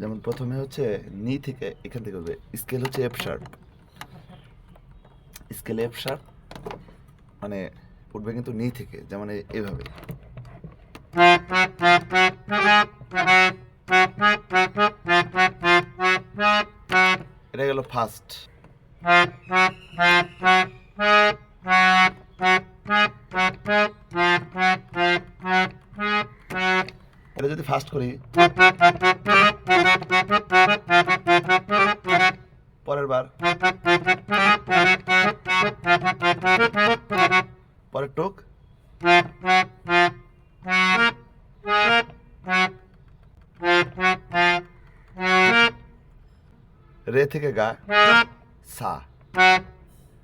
যেমন প্রথমে হচ্ছে নি থেকে এখান থেকে হবে। স্কেল হচ্ছে F sharp scale F sharp মানে উঠবে কিন্তু নি থেকে, যেমন এভাবে। এটা গেল ফার্স্ট এটা যদি ফার্স্ট করি পরের বার। পরের টোক। রে থেকে গা। সা।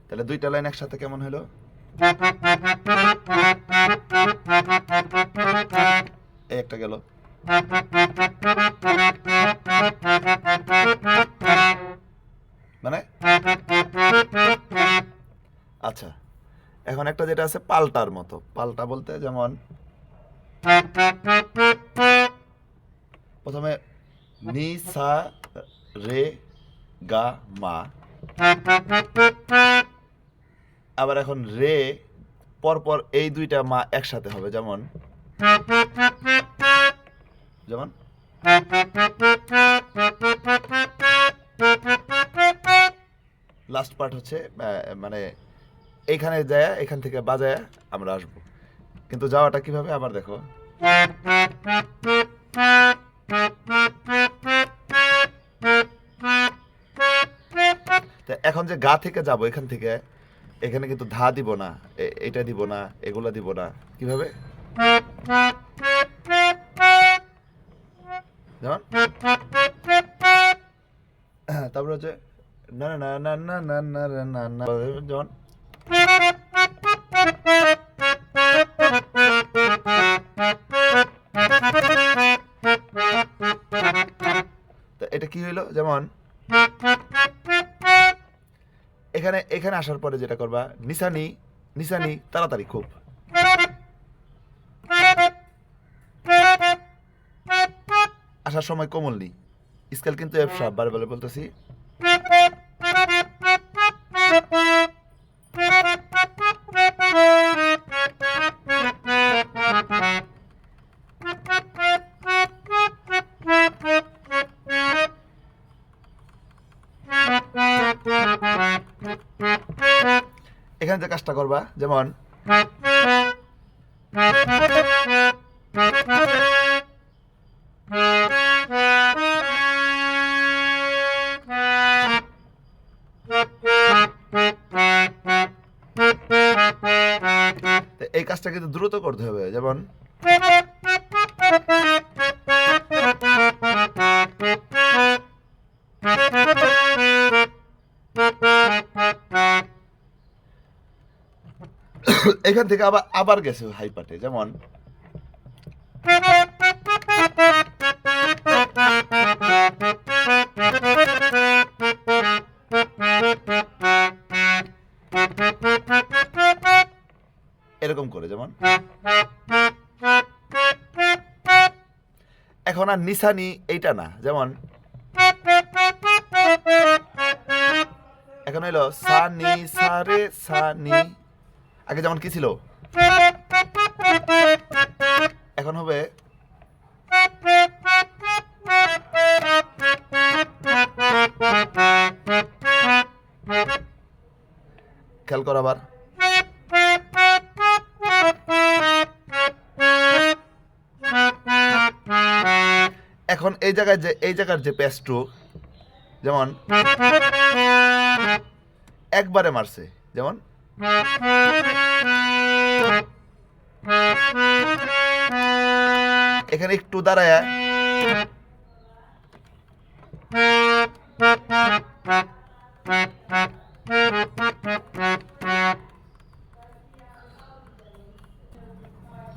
তাহলে দুইটা লাইন একসাথে কেমন হলো? একটা গেল। মানে? আচ্ছা এখন একটা যেটা আছে পাল্টার মতো। পাল্টা বলতে যেমন, প্রথমে নি, সা, রে, গা, মা। আবার এখন রে, পরপর এই দুইটা মা একসাথে হবে, যেমন যেমন? লাস্ট পার্ট হচ্ছে মানে এইখানে যায় এখান থেকে বাজায় আমরা আসব। কিন্তু যাওয়াটা কীভাবে আবার দেখো। এখন যে গা থেকে যাব এখান থেকে, এখানে কিন্তু ধা দিব না এটা দিব না, এগুলা দিব না। কীভাবে? তারপরে হচ্ছে না না না না না না না না না এটা কি হইল যেমন এখানে এখানে আসার পরে যেটা করবা নিসানি নিসানি তাড়াতাড়ি খুব আসার সময় কোমল নি স্কেল কিন্তু বারে বারে বলতেছি। এখানে যে কাজটা করবা যেমন এই কাজটা কিন্তু দ্রুত করতে হবে যেমন এখান থেকে আবার আবার গেছে হাইপাটে যেমন এরকম করে, যেমন। এখন আর নিশানি এইটা না, যেমন। এখন এলো সানি, সারে, সানি। আগে যেমন কি ছিল? এখন হবে এখন এই জায়গায় যে, এই জায়গার যে পেস্ট্রু যেমন একবারে মারছে, যেমন এখানে একটু দাঁড়ায়।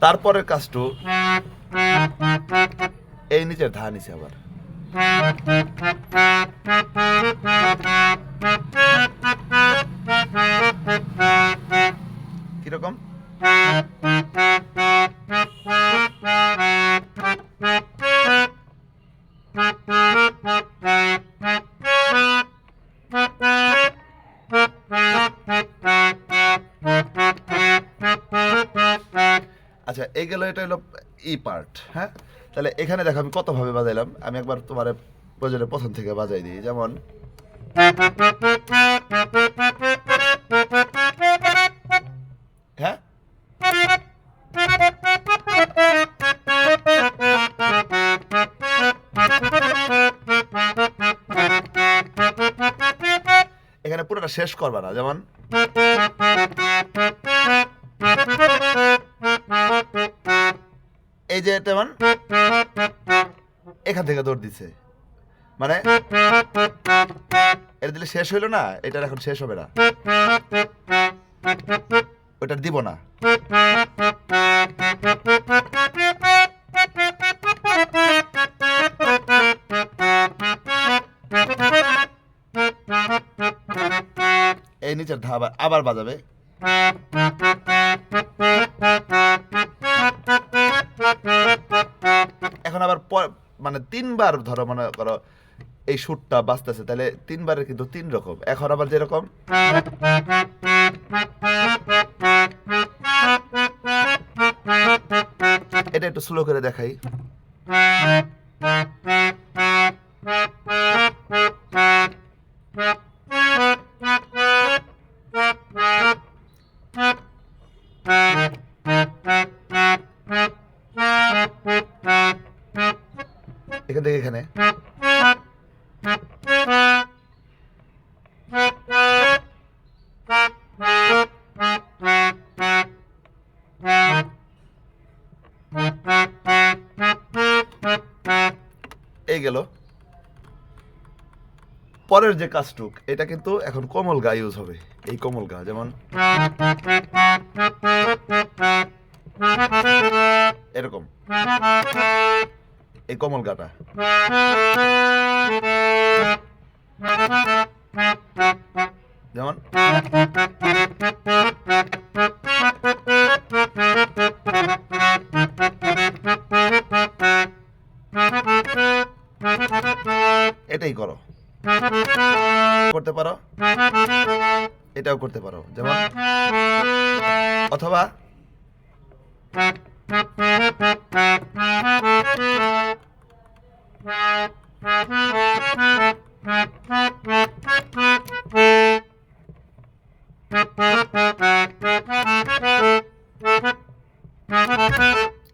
তারপরের কাজটু এই নিচের ধা নিচে আবার। কীরকম? আচ্ছা এই গেল এটা হলো ই পার্ট হ্যাঁ? তাহলে এখানে দেখো আমি কতভাবে বাজাইলাম। আমি একবার তোমার প্রয়োজনে প্রথম থেকে বাজাই দিই, যেমন হ্যাঁ? এখানে পুরোটা শেষ করবা না, যেমন এই যে তেমন এখান থেকে দৌড় দিছে। মানে এটা দিলে শেষ হইল না, এটার এখন শেষ হবে না। ওটা দিব না। এই নিচের ধাবা আবার বাজাবে। মানে তিনবার ধরো মনে করো এই সুরটা বাঁচতেছে তাহলে তিনবারের কিন্তু তিন রকম। এখন আবার যেরকম? এটা একটু স্লো করে দেখাই। এখান থেকে এখানে। এই গেল। পরের যে কাজটুক, এটা কিন্তু এখন কোমল গা ইউজ হবে। এই কোমল গা, যেমন এই কোমল গাটা। যেমন? এটাই করো। করতে পারো। এটাও করতে পারো। যেমন? অথবা?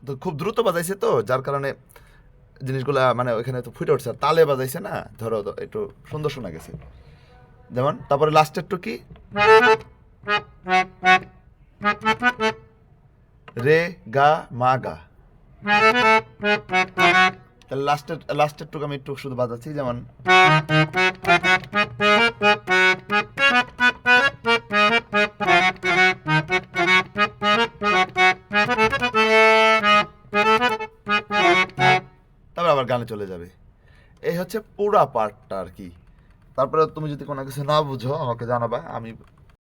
তো খুব দ্রুত বাজাইছে তো, যার কারণে জিনিসগুলা মানে ওইখানে তো ফুটে উঠছে। তালে বাজাইছে না, ধরো একটু সুন্দর শোনা গেছে। যেমন, তারপরে লাস্টের টু কি? রে গা মা গা। তাহলে লাস্টের লাস্টের টুকু আমি একটু শুধু বাজাচ্ছি, যেমন তারপর আবার গানে চলে যাবে। এই হচ্ছে পুরা পার্টটা আর কি। তারপরে তুমি যদি কোনো কিছু না বুঝো, আমাকে জানাবা, আমি